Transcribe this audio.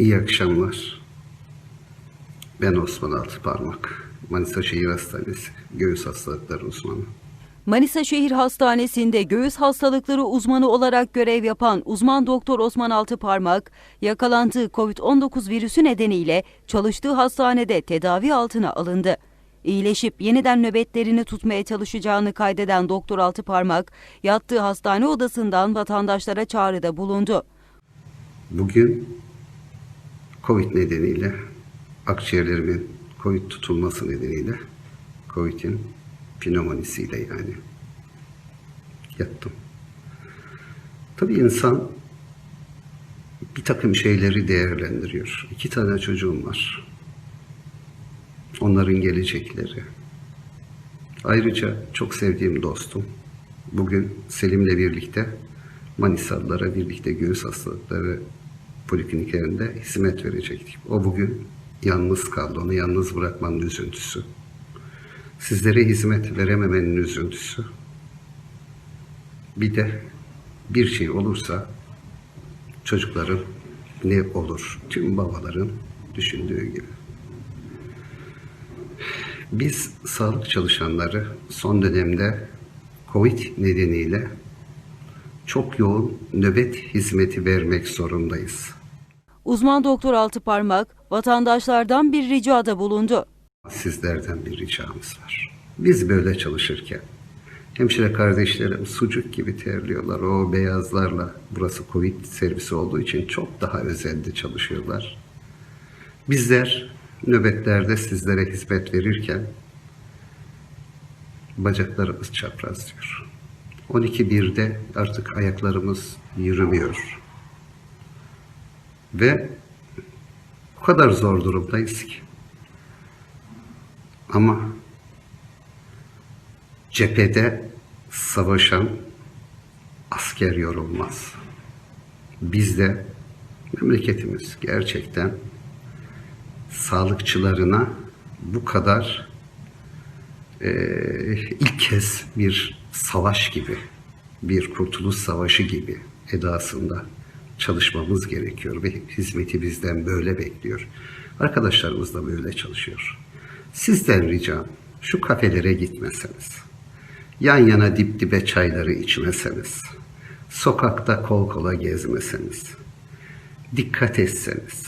İyi akşamlar. Ben Osman Altıparmak. Manisa Şehir Hastanesi Göğüs Hastalıkları uzmanı. Manisa Şehir Hastanesi'nde göğüs hastalıkları uzmanı olarak görev yapan uzman doktor Osman Altıparmak, yakalandığı COVID-19 virüsü nedeniyle çalıştığı hastanede tedavi altına alındı. İyileşip yeniden nöbetlerini tutmaya çalışacağını kaydeden Doktor Altıparmak, yattığı hastane odasından vatandaşlara çağrıda bulundu. Bugün Covid nedeniyle akciğerlerimin Covid tutulması nedeniyle Covid'in pneumonisiyle yani yattım. Tabii insan bir takım şeyleri değerlendiriyor. İki tane çocuğum var. Onların gelecekleri. Ayrıca çok sevdiğim dostum. Bugün Selim'le birlikte Manisalılara birlikte göğüs hastalıkları polikliniklerinde hizmet verecektik. O bugün yalnız kaldı. Onu yalnız bırakmanın üzüntüsü. Sizlere hizmet verememenin üzüntüsü. Bir de bir şey olursa çocukların ne olur? Tüm babaların düşündüğü gibi. Biz sağlık çalışanları son dönemde Covid nedeniyle çok yoğun nöbet hizmeti vermek zorundayız. Uzman doktor Altıparmak, vatandaşlardan bir ricada bulundu. Sizlerden bir ricamız var. Biz böyle çalışırken hemşire kardeşlerim sucuk gibi terliyorlar. O beyazlarla burası Covid servisi olduğu için çok daha özenli çalışıyorlar. Bizler nöbetlerde sizlere hizmet verirken bacaklarımız çaprazlıyor. 12.1'de artık ayaklarımız yürümüyor. Ve o kadar zor durumdayız ki. Ama cephede savaşan asker yorulmaz. Bizde memleketimiz gerçekten sağlıkçılarına bu kadar eee, ilk kez bir savaş gibi, bir kurtuluş savaşı gibi edasında çalışmamız gerekiyor ve hizmeti bizden böyle bekliyor. Arkadaşlarımız da böyle çalışıyor. Sizden ricam şu kafelere gitmeseniz, yan yana dip dibe çayları içmeseniz, sokakta kol kola gezmeseniz, dikkat etseniz,